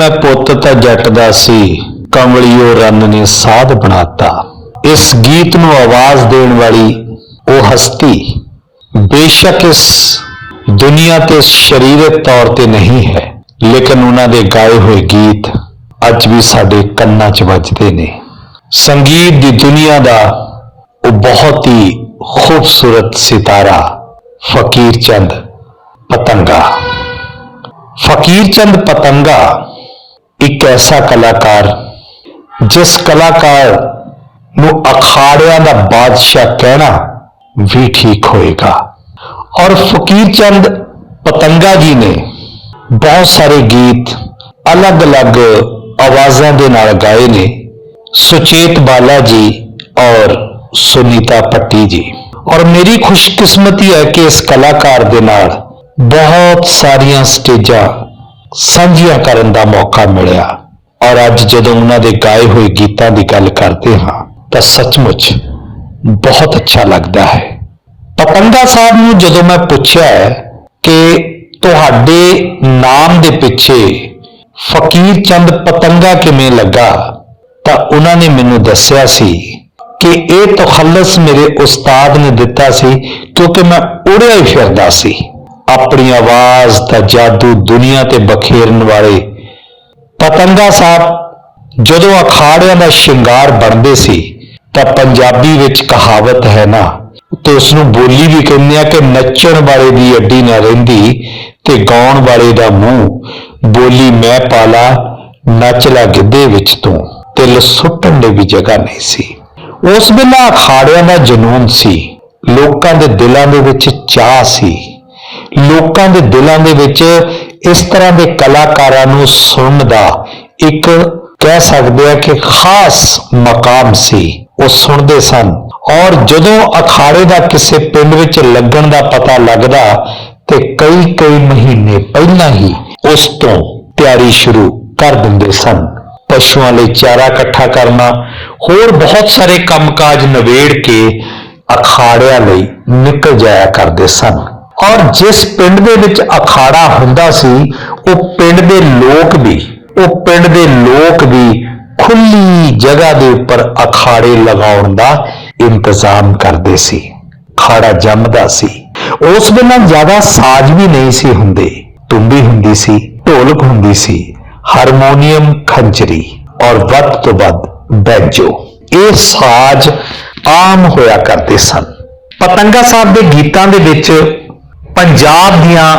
ਮੈਂ ਪੁੱਤ ਤਾਂ ਜੱਟ ਦਾ ਸੀ ਕਮਲਿਓ ਰੰਨ ਨੇ ਸਾਧ ਬਣਾਤਾ। ਇਸ ਗੀਤ ਨੂੰ ਆਵਾਜ਼ ਦੇਣ ਵਾਲੀ ਉਹ ਹਸਤੀ ਬੇਸ਼ੱਕ ਇਸ ਦੁਨੀਆ ਤੇ ਸਰੀਰਕ ਤੌਰ ਤੇ ਨਹੀਂ ਹੈ, ਲੇਕਿਨ ਉਹਨਾਂ ਦੇ ਗਾਏ ਹੋਏ ਗੀਤ ਅੱਜ ਵੀ ਸਾਡੇ ਕੰਨਾਂ 'ਚ ਵੱਜਦੇ ਨੇ। ਸੰਗੀਤ ਦੀ ਦੁਨੀਆ ਦਾ ਉਹ ਬਹੁਤ ਹੀ ਖੂਬਸੂਰਤ ਸਿਤਾਰਾ, ਫਕੀਰ ਚੰਦ ਪਤੰਗਾ। ਫਕੀਰ ਚੰਦ ਪਤੰਗਾ ਇੱਕ ਐਸਾ ਕਲਾਕਾਰ, ਜਿਸ ਕਲਾਕਾਰ ਨੂੰ ਅਖਾੜਿਆਂ ਦਾ ਬਾਦਸ਼ਾਹ ਕਹਿਣਾ ਵੀ ਠੀਕ ਹੋਏਗਾ। ਔਰ ਫਕੀਰ ਚੰਦ ਪਤੰਗਾ ਜੀ ਨੇ ਬਹੁਤ ਸਾਰੇ ਗੀਤ, ਅਲੱਗ-ਅਲੱਗ ਆਵਾਜ਼ਾਂ ਦੇ ਨਾਲ ਗਾਏ ਨੇ। ਸੁਚੇਤ ਬਾਲਾ ਜੀ ਔਰ ਸੁਨੀਤਾ ਪੱਟੀ ਜੀ। ਔਰ ਮੇਰੀ ਖੁਸ਼ਕਿਸਮਤੀ ਹੈ ਕਿ ਇਸ ਕਲਾਕਾਰ ਦੇ ਨਾਲ ਬਹੁਤ ਸਾਰੀਆਂ ਸਟੇਜਾਂ ਸਾਂਝੀਆਂ ਕਰਨ ਦਾ ਮੌਕਾ ਮਿਲਿਆ। ਔਰ ਅੱਜ ਜਦੋਂ ਉਹਨਾਂ ਦੇ ਗਾਏ ਹੋਏ ਗੀਤਾਂ ਦੀ ਗੱਲ ਕਰਦੇ ਹਾਂ, ਤਾਂ ਸੱਚਮੁੱਚ ਬਹੁਤ ਅੱਛਾ ਲੱਗਦਾ ਹੈ। ਪਤੰਗਾ ਸਾਹਿਬ ਨੂੰ ਜਦੋਂ ਮੈਂ ਪੁੱਛਿਆ ਕਿ ਤੁਹਾਡੇ ਨਾਮ ਦੇ ਪਿੱਛੇ ਫਕੀਰ ਚੰਦ ਪਤੰਗਾ ਕਿਵੇਂ ਲੱਗਾ, ਤਾਂ ਉਹਨਾਂ ਨੇ ਮੈਨੂੰ ਦੱਸਿਆ ਸੀ ਕਿ ਇਹ ਤਖੱਲਸ ਮੇਰੇ ਉਸਤਾਦ ਨੇ ਦਿੱਤਾ ਸੀ, ਕਿਉਂਕਿ ਮੈਂ ਉੜਿਆ ਹੀ ਫਿਰਦਾ ਸੀ। ਆਪਣੀ ਆਵਾਜ਼ ਦਾ ਜਾਦੂ ਦੁਨੀਆ ਤੇ ਬਖੇਰਨ ਵਾਲੇ। ਪਤੰਗਾ ਸਾਹਿਬ, ਜਦੋਂ ਅਖਾੜਿਆਂ ਦਾ ਸ਼ਿੰਗਾਰ ਬਣਦੇ ਸੀ, ਤਾਂ ਪੰਜਾਬੀ ਵਿੱਚ ਕਹਾਵਤ ਹੈ ਨਾ। ਤੇ ਉਸ ਨੂੰ ਬੋਲੀ ਵੀ ਕਹਿੰਦੇ ਆ ਕਿ ਨੱਚਣ ਵਾਲੇ ਦੀ ਅੱਡੀ ਨਾ ਰਹਿੰਦੀ ਤੇ ਗਾਉਣ ਵਾਲੇ ਦਾ ਮੂੰਹ। ਬੋਲੀ ਮੈਂ ਪਾਲਾ, ਨੱਚ ਲਾ ਗਿੱਧੇ ਵਿੱਚ ਤੂੰ ਤਿਲ ਸੁੱਟਣ ਲਈ ਵੀ ਜਗ੍ਹਾ ਨਹੀਂ ਸੀ। ਉਸ ਵੇਲੇ ਅਖਾੜਿਆਂ ਦਾ ਜਨੂਨ ਸੀ, ਲੋਕਾਂ ਦੇ ਦਿਲਾਂ ਦੇ ਵਿੱਚ ਚਾਹ ਸੀ। ਲੋਕਾਂ ਦੇ ਦਿਲਾਂ ਦੇ ਵਿੱਚ ਇਸ ਤਰ੍ਹਾਂ ਦੇ ਕਲਾਕਾਰਾਂ ਨੂੰ ਸੁਣਨ ਦਾ ਇੱਕ ਕਹਿ ਸਕਦੇ ਆ ਕਿ ਖਾਸ ਮਕਾਮ ਸੀ, ਉਹ ਸੁਣਦੇ ਸਨ। ਔਰ ਜਦੋਂ ਅਖਾੜੇ ਦਾ ਕਿਸੇ ਪਿੰਡ ਵਿੱਚ ਲੱਗਣ ਦਾ ਪਤਾ ਲੱਗਦਾ ਤੇ ਕਈ ਕਈ ਮਹੀਨੇ ਪਹਿਲਾਂ ਹੀ ਉਸ ਤੋਂ ਤਿਆਰੀ ਸ਼ੁਰੂ ਕਰ ਦਿੰਦੇ ਸਨ। ਪਸ਼ੂਆਂ ਲਈ ਚਾਰਾ ਇਕੱਠਾ ਕਰਨਾ, ਹੋਰ ਬਹੁਤ ਸਾਰੇ ਕੰਮਕਾਜ ਨਵੇੜ ਕੇ ਅਖਾੜਿਆਂ ਲਈ ਨਿਕਲ ਜਾਇਆ ਕਰਦੇ ਸਨ। ਔਰ ਜਿਸ ਪਿੰਡ ਦੇ ਵਿੱਚ ਅਖਾੜਾ ਹੁੰਦਾ ਸੀ, ਉਹ ਪਿੰਡ ਦੇ ਲੋਕ ਵੀ, ਉਹ ਪਿੰਡ ਦੇ ਲੋਕ ਵੀ ਖੁੱਲੀ ਜਗ੍ਹਾ ਦੇ ਉੱਪਰ ਅਖਾੜੇ ਲਗਾਉਣ ਦਾ ਇੰਤਜ਼ਾਮ ਕਰਦੇ ਸੀ। ਖਾੜਾ ਜੰਮਦਾ ਸੀ। ਉਸ ਵੇਲੇ ਜ਼ਿਆਦਾ ਸਾਜ਼ ਵੀ ਨਹੀਂ ਸੀ ਹੁੰਦੇ। ਤੁੰਬੀ ਹੁੰਦੀ ਸੀ, ਢੋਲਕ ਹੁੰਦੀ ਸੀ, ਹਾਰਮੋਨੀਅਮ ਖੰਜਰੀ ਔਰ ਵੱਧ ਤੋਂ ਵੱਧ ਬੈਜੋ। ਇਹ ਸਾਜ਼ ਆਮ ਹੋਇਆ ਕਰਦੇ ਸਨ। ਪਤੰਗਾ ਸਾਹਿਬ ਦੇ ਗੀਤਾਂ ਦੇ ਵਿੱਚ ਪੰਜਾਬ ਦੀਆਂ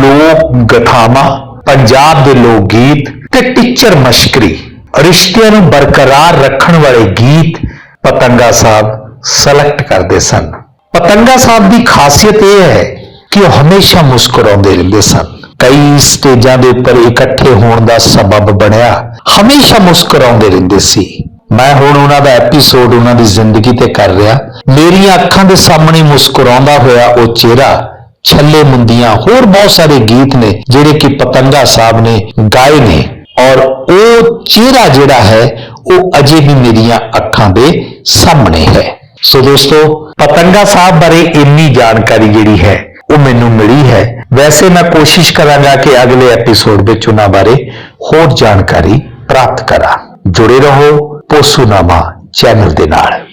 ਲੋਕ ਗਥਾਵਾਂ, ਪੰਜਾਬ ਦੇ ਲੋਕ ਗੀਤ ਤੇ ਟੀਚਰ ਮਸ਼ਕਰੀ, ਰਿਸ਼ਤਿਆਂ ਨੂੰ ਬਰਕਰਾਰ ਰੱਖਣ ਵਾਲੇ ਗੀਤ ਪਤੰਗਾ ਸਾਹਿਬ ਸਿਲੈਕਟ ਕਰਦੇ ਸਨ। ਪਤੰਗਾ ਸਾਹਿਬ ਦੀ ਖਾਸੀਅਤ ਇਹ ਹੈ ਕਿ ਉਹ ਹਮੇਸ਼ਾ ਮੁਸਕਰਾਉਂਦੇ ਰਹਿੰਦੇ ਸਨ। ਕਈ ਸਟੇਜਾਂ ਦੇ ਉੱਪਰ ਇਕੱਠੇ ਹੋਣ ਦਾ ਸਬਬ ਬਣਿਆ, ਹਮੇਸ਼ਾ ਮੁਸਕਰਾਉਂਦੇ ਰਹਿੰਦੇ ਸੀ। ਮੈਂ ਹੁਣ ਉਹਨਾਂ ਦਾ ਐਪੀਸੋਡ ਉਹਨਾਂ ਦੀ ਜ਼ਿੰਦਗੀ ਤੇ ਕਰ ਰਿਹਾ। ਮੇਰੀਆਂ ਅੱਖਾਂ ਦੇ ਸਾਹਮਣੇ ਮੁਸਕਰਾਉਂਦਾ ਹੋਇਆ ਉਹ ਚਿਹਰਾ ਛੱਲੇ ਮੁੰਦੀਆਂ, ਹੋਰ ਬਹੁਤ ਸਾਰੇ ਗੀਤ ਨੇ ਜਿਹੜੇ ਕਿ ਪਤੰਗਾ ਸਾਹਿਬ ਨੇ ਗਾਏ ਨੇ। ਔਰ ਉਹ ਚਿਹਰਾ ਜਿਹੜਾ ਹੈ, ਉਹ ਅਜੇ ਵੀ ਮੇਰੀਆਂ ਅੱਖਾਂ ਦੇ ਸਾਹਮਣੇ ਹੈ। ਸੋ ਦੋਸਤੋ, ਪਤੰਗਾ ਸਾਹਿਬ ਬਾਰੇ ਇੰਨੀ ਜਾਣਕਾਰੀ ਜਿਹੜੀ ਹੈ, ਉਹ ਮੈਨੂੰ ਮਿਲੀ ਹੈ। ਵੈਸੇ ਮੈਂ ਕੋਸ਼ਿਸ਼ ਕਰਾਂਗਾ ਕਿ ਅਗਲੇ ਐਪੀਸੋਡ ਵਿੱਚ ਉਹਨਾਂ ਬਾਰੇ ਹੋਰ ਜਾਣਕਾਰੀ ਪ੍ਰਾਪਤ ਕਰਾਂ। ਜੁੜੇ ਰਹੋ ਪੋਸੂਨਾਮਾ ਚੈਨਲ ਦੇ ਨਾਲ।